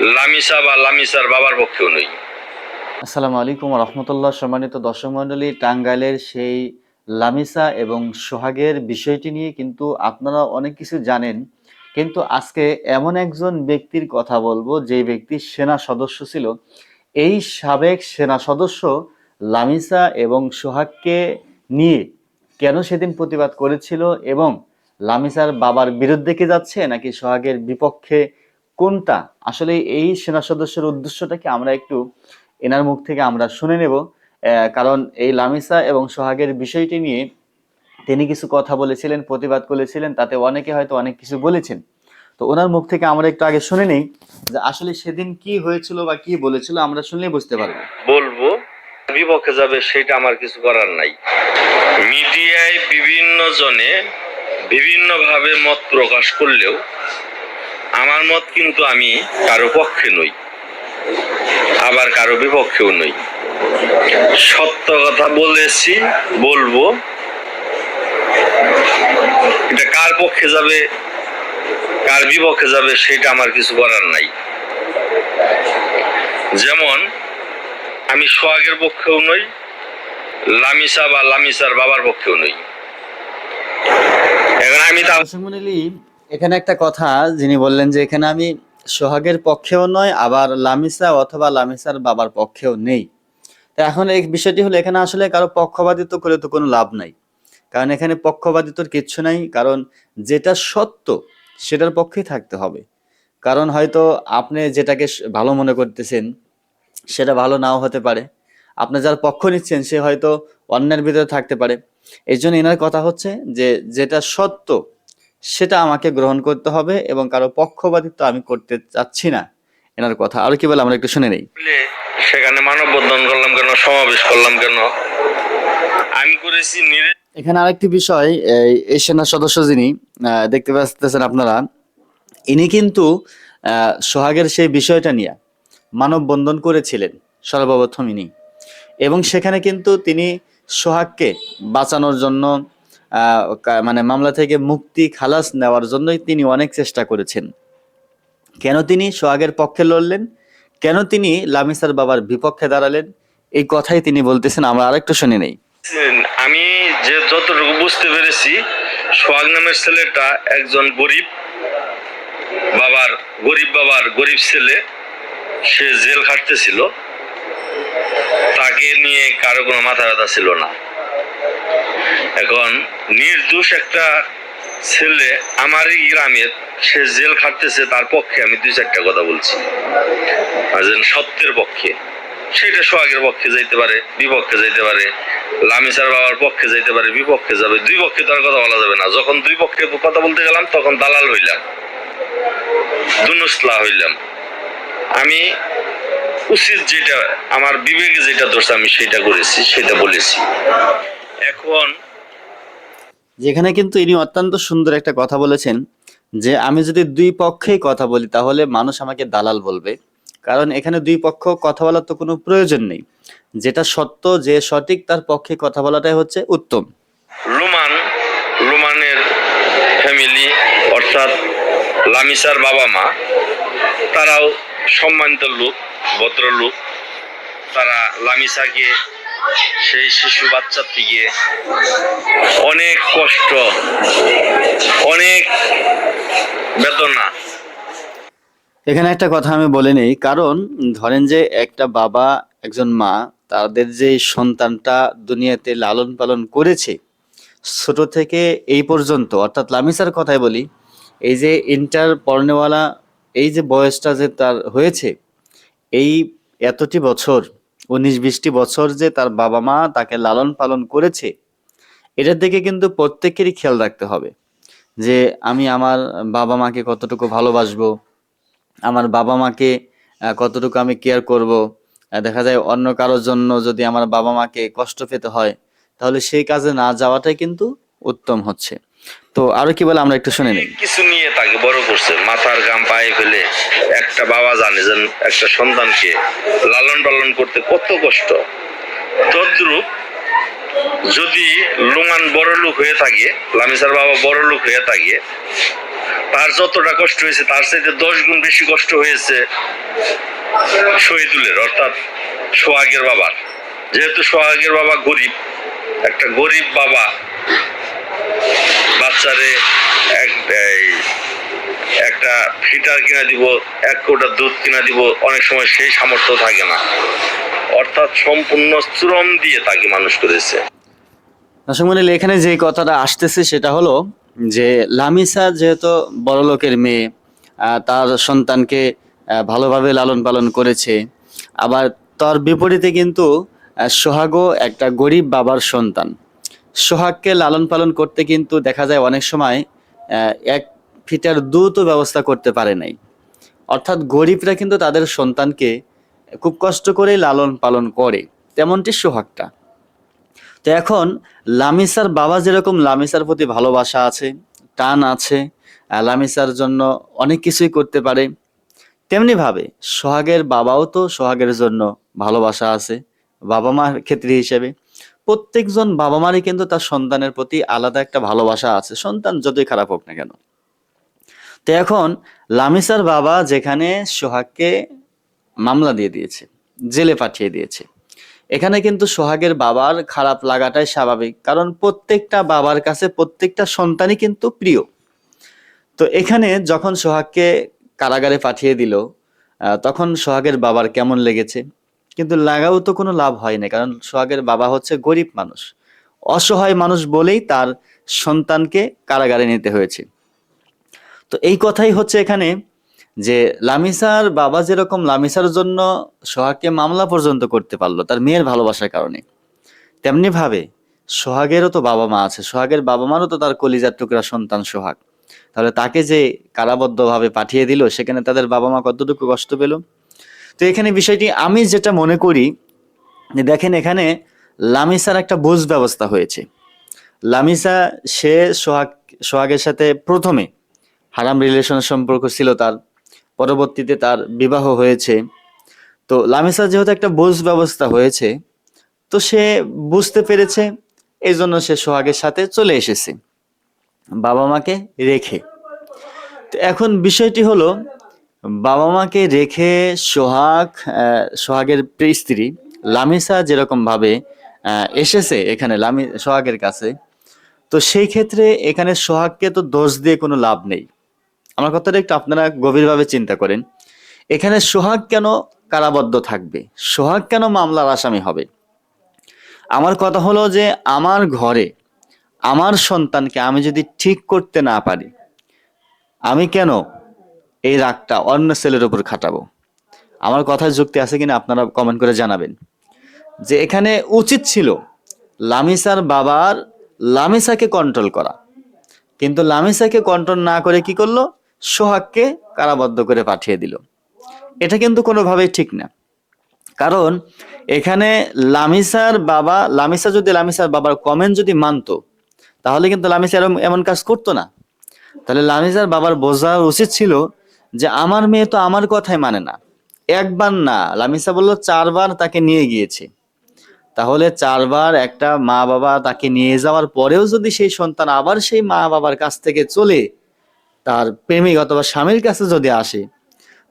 লামিসা বা লামিসার বাবার পক্ষেও নই। আসসালামু আলাইকুম রহমতুল্লাহ। সম্মানিত দর্শক মণ্ডলী, টাঙ্গাইলের সেই লামিসা এবং সোহাগের বিষয়টি নিয়ে কিন্তু আপনারা অনেক কিছু জানেন। কিন্তু আজকে এমন একজন ব্যক্তির কথা বলব যে ব্যক্তি সেনা সদস্য ছিল। এই সাবেক সেনা সদস্য লামিসা এবং সোহাগকে নিয়ে কেন সেদিন প্রতিবাদ করেছিল এবং লামিসার বাবার বিরুদ্ধে কে যাচ্ছে, নাকি সোহাগের বিপক্ষে কোনটা? আসলে এই সেনা সদস্যের উদ্দেশ্যটাকে আমরা একটু এনার মুখ থেকে আমরা শুনে নেব। কারণ এই লামিসা এবং সোহাগের বিষয়টি নিয়ে তিনি কিছু কথা বলেছিলেন, প্রতিবাদ করেছিলেন, তাতে অনেকে হয়তো অনেক কিছু বলেছেন। তো ওনার মুখ থেকে আমরা একটু আগে শুনে নেই যে আসলে সেদিন কি হয়েছিল বা কি বলেছিল আমরা শুনলেই বুঝতে পারব। বলব, বিপক্ষে যাবে সেটা আমার কিছু করার নাই। মিডিয়ায় বিভিন্ন জনে বিভিন্ন ভাবে মত প্রকাশ করলেও আমার মত কিন্তু আমি কারও পক্ষে নই, আবার কারও বিপক্ষেও নই। সত্য কথা বলেছি, বলব। এটা কার পক্ষে যাবে, কার বিপক্ষে যাবে সেটা আমার কিছু করার নাই। যেমন, আমি সোহাগের পক্ষেও নই, লামিসা বা লামিসার বাবার পক্ষেও নই। এখন আমি তা এখানে একটা কথা, যিনি বললেন যে এখানে আমি সোহাগের পক্ষেও নয়, আবার লামিসা অথবা লামিসার বাবার পক্ষেও নেই। তো এখন এই বিষয়টি হলো, এখানে আসলে কারও পক্ষপাতিত্ব করে তো কোনো লাভ নাই। কারণ এখানে পক্ষপাতিত্বর কিচ্ছু নাই, কারণ যেটা সত্য সেটার পক্ষেই থাকতে হবে। কারণ হয়তো আপনি যেটাকে ভালো মনে করতেছেন, সেটা ভালো নাও হতে পারে। আপনি যার পক্ষ নিচ্ছেন, সে হয়তো অন্যের ভিতরে থাকতে পারে। এই জন্য এনার কথা হচ্ছে যে, যেটা সত্য সেটা আমাকে গ্রহণ করতে হবে এবং কারও পক্ষপাতিত্ব আমি করতে চাচ্ছি না। এনার কথা আর কি বলে আমরা একটু শুনে নেই। সেখানে মানববন্ধন করলাম কেন সমাবেশ করলাম কেন? আমি করেছি এখানে আরেকটি বিষয় এই সেনা সদস্য যিনি দেখতে পাচ্ছেন আপনারা ইনি কিন্তু আহ, সোহাগের সেই বিষয়টা নিয়ে মানববন্ধন করেছিলেন সর্বপ্রথম ইনি। এবং সেখানে কিন্তু তিনি সোহাগকে বাঁচানোর জন্য মানে মামলা থেকে মুক্তি খালাস নেওয়ার জন্যই তিনি অনেক চেষ্টা করেছেন। কেন তিনি সোহাগের পক্ষে লড়লেন? কেন তিনি লামিসার বাবার বিপক্ষে দাঁড়ালেন? এই কথাই তিনি বলতেছেন, আমরা আরেকটু শুনে নেই। আমি যে যতটুকু বুঝতে পেরেছি, সোহাগ নামের ছেলেটা একজন গরিব বাবার গরিব বাবার গরিব ছেলে। সে জেল খাটতেছিল। তাকে নিয়ে কারও কোনো মাথা ব্যথা ছিল না। এখন নির্দোষ একটা ছেলে আমারই গ্রামের, সে জেল খাটতেছে, তার পক্ষে আমি দুই চারটা কথা বলছি। সত্যের পক্ষে, সেটা সোহাগের পক্ষে যাইতে পারে, বিপক্ষে যাইতে পারে, লামিসার বাবার পক্ষে যাইতে পারে, বিপক্ষে যাবে, দুই পক্ষে তো আর কথা বলা যাবে না। যখন দুই পক্ষে কথা বলতে গেলাম, তখন দালাল হইলাম, দুনুসলা হইলাম। আমি উচিত যেটা, আমার বিবেকে যেটা দোষ আমি সেটা করেছি, সেটা বলেছি। এখন যেখানে কিন্তু ইনি অত্যন্ত সুন্দর একটা কথা বলেছেন যে, আমি যদি দুই পক্ষেই কথা বলি, তাহলে মানুষ আমাকে দালাল বলবে। কারণ এখানে দুই পক্ষ কথা বলার তো কোনো প্রয়োজন নেই। যেটা সত্য, যে সঠিক, তার পক্ষে কথা বলাটাই হচ্ছে উত্তম। লুমান লুমানের ফ্যামিলি অর্থাৎ লামিসার বাবা মা, তারাও সম্মানিত লোক, ভদ্রলোক। তারা লামিসাকে সেই শিশু বাচ্চার থেকে অনেক কষ্ট, অনেক বেদনা। এখানে একটা কথা আমি বলে নেই, কারণ ধরেন যে একটা বাবা, একজন মা, তাদের যে সন্তানটা দুনিয়াতে লালন পালন করেছে, ছোট থেকে এই পর্যন্ত, অর্থাৎ লামিসার কথাই বলি, এই যে ইন্টার পড়নেওয়ালা এই যে বয়সটা যে তার হয়েছে, এই এতটি বছর উনিশ বিশটি বছর যে তার বাবা মা তাকে লালন পালন করেছে, এটার দিকে কিন্তু প্রত্যেকেরই খেয়াল রাখতে হবে যে আমি আমার বাবা মাকে কতটুকু ভালোবাসবো, আমার বাবা মাকে কতটুকু আমি কেয়ার করব দেখা যায় অন্য কারোর জন্য যদি আমার বাবা মাকে কষ্ট পেতে হয়, তাহলে সেই কাজে না যাওয়াটাই কিন্তু উত্তম হচ্ছে। তো আরও কি বলে আমরা একটু শুনে নিই কিছু নিয়ে তাকে বড় করছে, মাথার গাম পায়ে ফেলে একটা বাবা জানে যে একটা সন্তানকে লালন পালন করতে কত কষ্ট। তদ্রুপ যদি লুমান বড় লোক হয়ে থাকে, লামিসার বাবা বড় লোক হয়ে থাকে, তার যতটা কষ্ট হয়েছে, তার চাইতে দশ গুণ বেশি কষ্ট হয়েছে শহীদুলের, অর্থাৎ সোহাগের বাবার। যেহেতু সোহাগের বাবা গরিব, একটা গরিব বাবা বাচ্চারে এক একটা ফিটার কিনা দিব এক কোটা দুধ কিনা দিব অনেক সময় সেই সামর্থ্য থাকে না। অর্থাৎ সম্পূর্ণ শ্রম দিয়ে তাকে মানুষ করেছে। দর্শক মন্ডলী, এখানে যে কথাটা আসতেছে সেটা হলো যে লামিসা যেহেতু বড় লোকের মেয়ে তার সন্তানকে ভালোভাবে লালন পালন করেছে। আবার তার বিপরীতে কিন্তু সোহাগও একটা গরিব বাবার সন্তান। সোহাগকে লালন পালন করতে কিন্তু দেখা যায় অনেক সময় এক ফিটার দুধও ব্যবস্থা করতে পারে নাই। অর্থাৎ গরিবরা কিন্তু তাদের সন্তানকে খুব কষ্ট করেই লালন পালন করে, তেমনটি সোহাগটা। তো এখন লামিসার বাবা যেরকম লামিসার প্রতি ভালোবাসা আছে, টান আছে লামিসার জন্য অনেক কিছুই করতে পারে তেমনি ভাবে সোহাগের বাবাও তো সোহাগের জন্য ভালোবাসা আছে বাবা মার ক্ষেত্রে হিসেবে। প্রত্যেকজন বাবা মারই কিন্তু তার সন্তানের প্রতি আলাদা একটা ভালোবাসা আছে। সন্তান যতই খারাপ হোক না কেন। তো এখন লামিসার বাবা যেখানে সোহাগকে মামলা দিয়ে দিয়েছে, জেলে পাঠিয়ে দিয়েছে, এখানে কিন্তু সোহাগের বাবার খারাপ লাগাটাই স্বাভাবিক। কারণ প্রত্যেকটা বাবার কাছে প্রত্যেকটা সন্তানই কিন্তু প্রিয়। তো এখানে যখন সোহাগকে কারাগারে পাঠিয়ে দিল তখন সোহাগের বাবার কেমন লেগেছে? কিন্তু লাগাও তো কোনো লাভ হয় না কারণ সোহাগের বাবা হচ্ছে গরিব মানুষ। অসহায় মানুষ বলেই তার সন্তানকে কারাগারে নিতে হয়েছে। তো এই কথাই হচ্ছে এখানে যে লামিসার বাবা যেরকম লামিসার জন্য সোহাগকে মামলা পর্যন্ত করতে পারল, তার মেয়ের ভালোবাসার কারণে। তেমনি ভাবে সোহাগেরও তো বাবা মা আছে, সোহাগের বাবা মারও তো তার কলিজার টুকরা সন্তান সোহাগ। তাহলে তাকে যে কারাবদ্ধভাবে পাঠিয়ে দিল, সেখানে তাদের বাবা মা কতটুকু কষ্ট পেল? তো এখানে বিষয়টি আমি যেটা মনে করি দেখেন এখানে লামিসার একটা বুঝ ব্যবস্থা হয়েছে। লামিসা, সে সোহাগ, সোহাগের সাথে প্রথমে হারাম রিলেশনের সম্পর্ক ছিল তার, পরবর্তীতে তার বিবাহ হয়েছে। তো লামিসা যেহেতু একটা বোঝ ব্যবস্থা হয়েছে, তো সে বুঝতে পেরেছে এই জন্য সে সোহাগের সাথে চলে এসেছে বাবা মাকে রেখে। তো এখন বিষয়টি হলো বাবা মাকে রেখে সোহাগ সোহাগের স্ত্রী লামিসা যেরকম ভাবে এসেছে এখানে লামি, সোহাগের কাছে, তো সেই ক্ষেত্রে এখানে সোহাগকে তো দোষ দিয়ে কোনো লাভ নেই। আমার কথাটা একটু আপনারা গভীরভাবে চিন্তা করেন। এখানে সোহাগ কেন কারাবদ্ধ থাকবে? সোহাগ কেন মামলার আসামি হবে? আমার কথা হলো যে আমার ঘরে আমার সন্তানকে আমি যদি ঠিক করতে না পারি, আমি কেন এই রাগটা অন্য ছেলের উপর খাটাবো। আমার কথায় যুক্তি আছে কিনা আপনারা কমেন্ট করে জানাবেন। যে এখানে উচিত ছিল লামিসার বাবার লামিসাকে কন্ট্রোল করা। কিন্তু লামিসাকে কন্ট্রোল না করে কি করল? সোহাগকে কারাবদ্ধ করে পাঠিয়ে দিল। এটা কিন্তু কোনোভাবেই ঠিক না। কারণ এখানে লামিসার বাবা, লামিসা যদি লামিসার বাবার কমেন্ট যদি মানতো, তাহলে কিন্তু লামিসা এরম- এমন কাজ করতো না। তাহলে লামিসার বাবার বোঝা উচিত ছিল যে আমার মেয়ে তো আমার কথাই মানে না। একবার না, লামিসা বলল, চারবার তাকে নিয়ে গিয়েছে। তাহলে চারবার একটা মা বাবা তাকে নিয়ে যাওয়ার পরেও যদি সেই সন্তান আবার সেই মা বাবার কাছ থেকে চলে, তার প্রেমিক অথবা স্বামীর কাছে যদি আসে,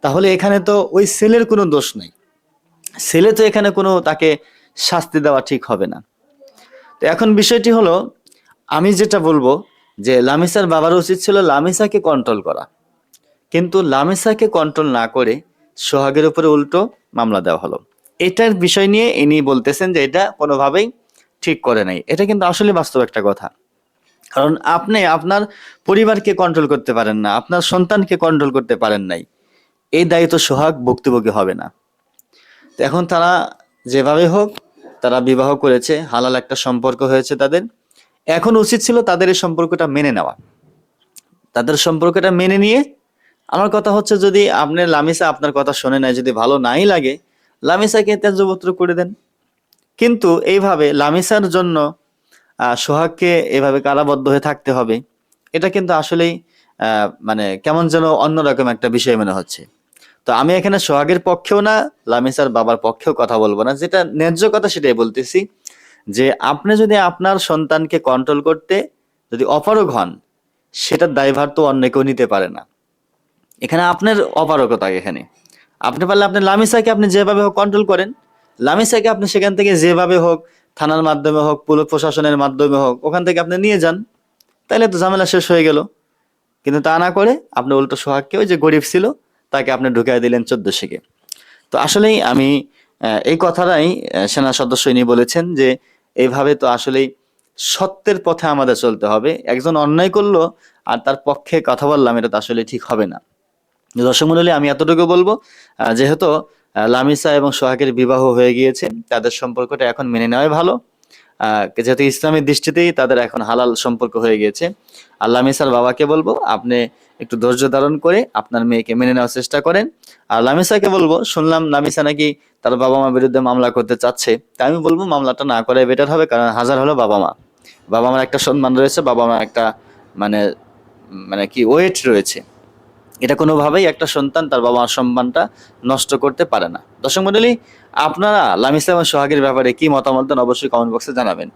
তাহলে এখানে তো ওই ছেলের কোনো দোষ নেই। ছেলে তো এখানে কোনো তাকে শাস্তি দেওয়া ঠিক হবে না। তো এখন বিষয়টি হলো, আমি যেটা বলব যে লামিসার বাবার উচিত ছিল লামিসাকে কন্ট্রোল করা। কিন্তু লামিসাকে কন্ট্রোল না করে সোহাগের উপরে উল্টো মামলা দেওয়া হলো। এটার বিষয় নিয়ে ইনি বলতেছেন যে এটা কোনোভাবেই ঠিক করে নাই। এটা কিন্তু আসলে বাস্তব একটা কথা। কারণ আপনি আপনার পরিবারকে কন্ট্রোল করতে পারেন না, আপনার সন্তানকে কন্ট্রোল করতে পারেন নাই। এই দায়িত্ব সোহাগ ভুক্তভোগী হবে না। তো এখন তারা যেভাবে হোক, তারা বিবাহ করেছে, হালাল একটা সম্পর্ক হয়েছে তাদের। এখন উচিত ছিল তাদের এই সম্পর্কটা মেনে নেওয়া। তাদের সম্পর্কটা মেনে নিয়ে আমার কথা হচ্ছে যদি আপনি লামিসা আপনার কথা শোনে নাই, যদি ভালো নাই লাগে, লামিসাকে ত্যায্যপত্র করে দেন। কিন্তু এইভাবে লামিসার জন্য সোহাগকে এভাবে কারাবদ্ধ হয়ে থাকতে হবে, এটা কিন্তু আসলেই মানে কেমন যেন অন্যরকম একটা বিষয় মনে হচ্ছে। তো আমি এখানে সোহাগের পক্ষেও না, লামিসার বাবার পক্ষেও কথা বলব না। যেটা ন্যায্য কথা সেটাই বলতেছি যে, আপনি যদি আপনার সন্তানকে কন্ট্রোল করতে যদি অপারগ হন সেটার দায়ভার তো অন্য কেউ নিতে পারে না। এখানে আপনার অপারগতা এখানে। আপনি পারলে আপনি লামিসাকে আপনি যেভাবে হোক কন্ট্রোল করেন। লামিসাকে আপনি সেখান থেকে যেভাবে হোক, থানার মাধ্যমে হোক পুলিশ প্রশাসনের মাধ্যমে হোক, ওখান থেকে আপনি নিয়ে যান। তাহলে তো ঝামেলা শেষ হয়ে গেল। কিন্তু তা না করে আপনি উল্টো সোহাগকে ওই যে গরিব ছিল, তাকে আপনি ঢুকিয়ে দিলেন চোদ্দ শিখে। তো আসলেই আমি এই কথাটাই সেনা সদস্য ইনি বলেছেন যে এইভাবে তো আসলেই সত্যের পথে আমাদের চলতে হবে। একজন অন্যায় করল আর তার পক্ষে কথা বললাম, এটা তো আসলে ঠিক হবে না। দর্শক মন্ডলী, আমি এতটুকু বলব যেহেতু লামিসা এবং সোহাগের বিবাহ হয়ে গিয়েছে, তাদের সম্পর্কটা এখন মেনে নেওয়াই ভালো। যেহেতু ইসলামের দৃষ্টিতেই তাদের এখন হালাল সম্পর্ক হয়ে গিয়েছে। আর লামিসার বাবাকে বলব, আপনি একটু ধৈর্য ধারণ করে আপনার মেয়েকে মেনে নেওয়ার চেষ্টা করেন। আর লামিসাকে বলব, শুনলাম লামিসা নাকি তার বাবা মার বিরুদ্ধে মামলা করতে চাচ্ছে। তাই আমি বলব, মামলাটা না করাই বেটার হবে, কারণ হাজার হলো বাবা মা বাবা মার একটা সম্মান রয়েছে বাবা মার একটা মানে মানে কি ওয়েট রয়েছে। এটা কোনোভাবেই একটা সন্তান তার বাবা মার সম্মানটা নষ্ট করতে পারে না। দর্শক মন্ডলী আপনারা লাম ইসলাম সোহাগের ব্যাপারে কি মতামত দেন অবশ্যই কমেন্ট বক্সে জানাবেন।